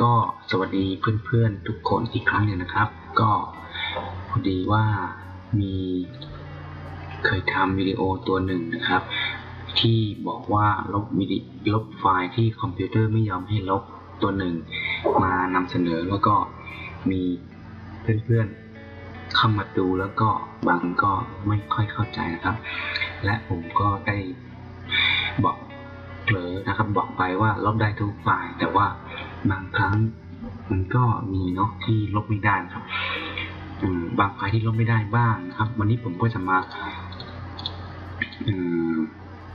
ก็สวัสดีเพื่อนๆทุกคนอีกครั้งหนึ่งนะครับ ก็พอดีว่ามีเคยทำวิดีโอตัวหนึ่งนะครับ ที่บอกว่าลบวิดีลบไฟล์ที่คอมพิวเตอร์ไม่ยอมให้ลบตัวหนึ่ง มานำเสนอแล้วก็มีเพื่อนๆเข้ามาดูแล้วก็บางก็ไม่ค่อยเข้าใจนะครับ และผมก็ได้บอกเผลอนะครับบอกไปว่าลบได้ทุกไฟล์แต่ว่า บางครั้งมันก็มีเนาะที่ลบไม่ได้ครับบางไฟล์ที่ลบไม่ได้บ้างนะครับ วันนี้ผมก็จะมาม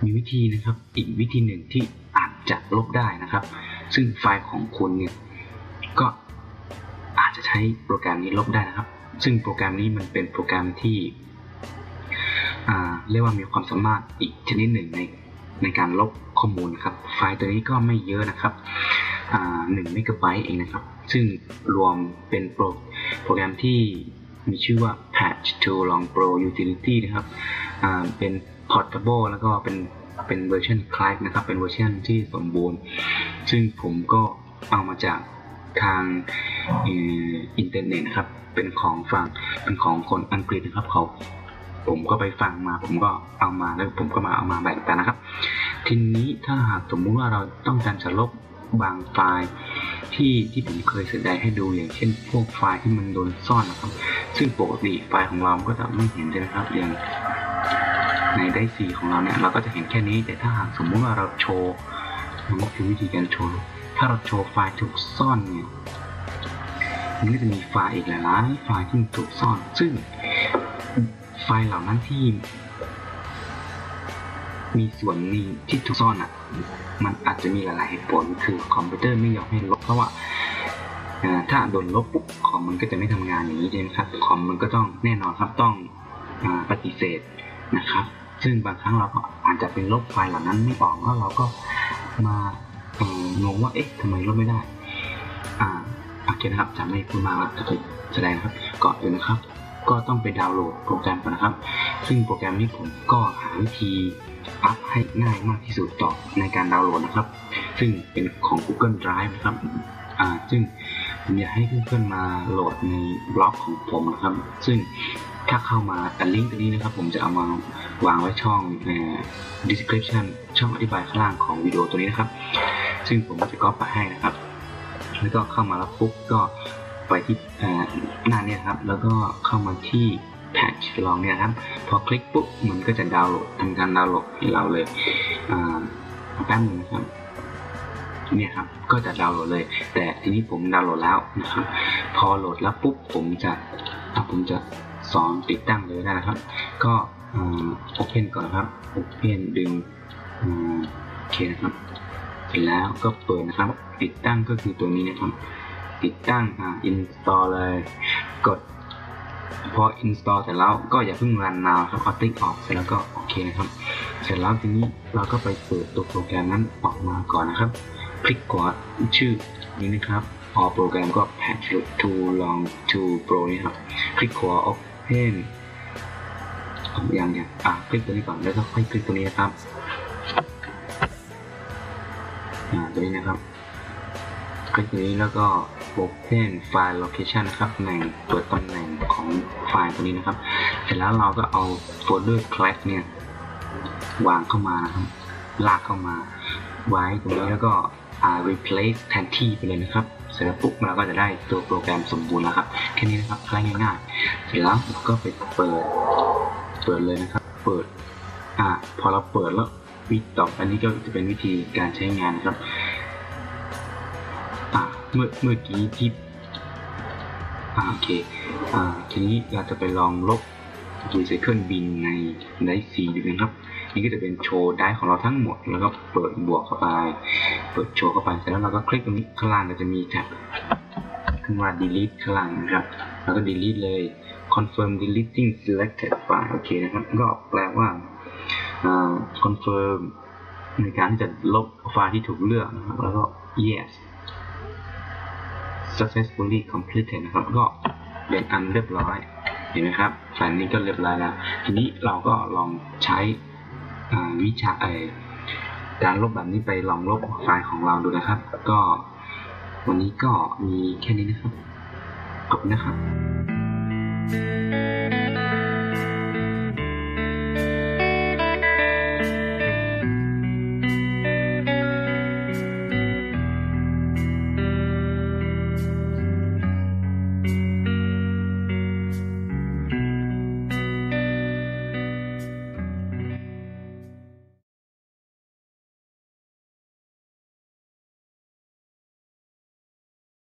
มีวิธีนะครับ อีกวิธีหนึ่งที่อาจจะลบได้นะครับ ซึ่งไฟล์ของคุณเนี่ยก็อาจจะใช้โปรแกรมนี้ลบได้นะครับ ซึ่งโปรแกรมนี้มันเป็นโปรแกรมที่เรียกว่ามีความสามารถอีกชนิดหนึ่งในในการลบข้อมูลครับ ไฟล์ตัวนี้ก็ไม่เยอะนะครับ หนึ่งเมกะไบต์เองนะครับ ซึ่งรวมเป็นโปรโปรแกรมที่มีชื่อว่า Patch to Long Pro Utility นะครับเป็น Portable แล้วก็เป็นเป็นเวอร์ชันคลาสนะครับ เป็นเวอร์ชันที่สมบูรณ์ ซึ่งผมก็เอามาจากทางอินเทอร์เน็ตนะครับ เป็นของฝั่งเป็นของคนอังกฤษนะครับเขาผมก็ไปฟังมา ผมก็เอามาแล้วผมก็มาเอามาแบ่งกันนะครับ ทีนี้ถ้าหากสมมุติว่าเราต้องการจะลบ บางไฟล์ที่ที่ผมเคยแสดงให้ดูอย่างเช่น พวกไฟล์ที่มันโดนซ่อนนะครับ ซึ่งปกติไฟล์ของเราก็จะไม่เห็นใช่ไหมครับอย่างในไดซีของเราเนี่ยเราก็จะเห็นแค่นี้แต่ถ้าหากสมมุติว่าเราโชว์มันคือวิธีการโชว์ ถ้าเราโชว์ไฟล์ถูกซ่อนเนี่ยมันก็จะมีไฟล์อีกหลายๆไฟล์ที่ถูกซ่อน ซึ่งไฟล์เหล่านั้นที่ มีส่วนนี้ที่ถูกซ่อนอะ มันอาจจะมีหลายๆเหตุผลคือคอมพิวเตอร์ไม่ยอมให้ลบเพราะว่าถ้าโดนลบปุ๊บคอมมันก็จะไม่ทำงานอย่างนี้ใช่ไหมครับคอมมันก็ต้องแน่นอนครับต้องอปฏิเสธนะครับ ซึ่งบางครั้งเราก็อาจจะเป็นลบไฟล์เหล่านั้นไม่ออกแล้วเราก็มาเอองงว่าเอ๊ะทำไมลบไม่ได้ อ่าโอเคนะครับจะไม่พูดมากแล้วจะแสดงครับก่อนอื่นนะครับ ก็ต้องไปดาวน์โหลดโปรแกรมก่อนนะครับ ซึ่งโปรแกรมนี้ผมก็หาวิธี อัพให้ง่ายมากที่สุดต่อในการดาวน์โหลดนะครับ ซึ่งเป็นของ Google Drive นะครับอ่าซึ่งผมอยากให้เพื่อนๆมาโหลดในบล็อกของผมนะครับ ซึ่งถ้าเข้ามาแต่ลิงก์ตัวนี้นะครับ ผมจะเอามาวางไว้ช่องใน description ช่องอธิบายข้างล่างของวิดีโอตัวนี้นะครับ ซึ่งผมจะก๊อปไปให้นะครับ แล้วก็เข้ามาแล้วปุ๊บก็ไปที่หน้านี่ครับ แล้วก็เข้ามาที่ patch ลองเนี่ยครับ พอคลิกปุ๊บมันก็จะดาวน์โหลดทำการดาวน์โหลดให้เราเลยอ่าแป๊บนึงนะครับเนี่ยครับก็จะดาวน์โหลดเลย แต่ทีนี้ผมดาวน์โหลดแล้วนะครับพอโหลดแล้วปุ๊บผมจะผมจะสอนติดตั้งเลยนะครับ ก็โอเพนก่อนครับโอเพนดึงโอเคนะครับเสร็จแล้วก็เปิดนะครับ ติดตั้งก็คือตัวนี้นะครับ ติดตั้งอ่า install เลย กด พอ install เสร็จแล้วก็อย่าเพิ่งรัน now ครับเอาติ๊กออกเสร็จแล้วก็โอเคนะครับ เสร็จแล้วทีนี้เราก็ไปเปิดตัวโปรแกรมนั้นออกมาก่อนนะครับ คลิกขวาชื่อนี้นะครับออกโปรแกรมก็ patch to long to pro นี่ครับ คลิกขวา open อย่างอย่างอะคลิกตัวนี้ก่อนแล้วก็ค่อยคลิกตัวนี้นะครับ อ่าตัวนี้นะครับ คลิกตัวนี้แล้วก็ open file location นะครับตำแหน่งเปิดตำแหน่งของไฟล์ตัวนี้นะครับเสร็จแล้วเราก็เอาโฟลเดอร์ class เนี่ยวางเข้ามานะครับลากเข้ามา ไว้ตรงนี้แล้วก็อ่า replace แทนที่ไปเลยนะครับ เสร็จแล้วปุ๊บเราก็จะได้ตัวโปรแกรมสมบูรณ์แล้วครับแค่นี้นะครับง่ายๆเสร็จแล้วก็ไปเปิดเปิดเลยนะครับ เปิดอ่าพอเราเปิดแล้ววิต่ออันนี้ก็จะเป็นวิธีการใช้งานนะครับ เมื่อเมื่อกี้ที่อ่าโอเคอ่าทีนี้เราจะไปลองลบ recycle bin ในไดซีดูนะครับ นี่ก็จะเป็นโชว์ได้ของเราทั้งหมด แล้วก็เปิดบวกเข้าไป เปิดโชว์เข้าไปเสร็จแล้วเราก็คลิกตรงนี้ข้างล่างก็จะมีแท็บขึ้นว่า delete ข้างล่างนะครับ แล้วก็ delete เลย confirm deleting selected file โอเคนะครับ ก็แปลว่า confirm ในการที่จะลบไฟล์ที่ถูกเลือกนะครับ แล้วก็ yes successfully completed นะครับ ก็เป็นอันเรียบร้อย เห็นไหมครับไฟล์นี้ก็เรียบร้อยแล้ว ทีนี้เราก็ลองใช้วิชาไอการลบแบบนี้ไปลองลบไฟล์ของเราดูนะครับ ก็วันนี้ก็มีแค่นี้นะครับ ขอบคุณนะครับ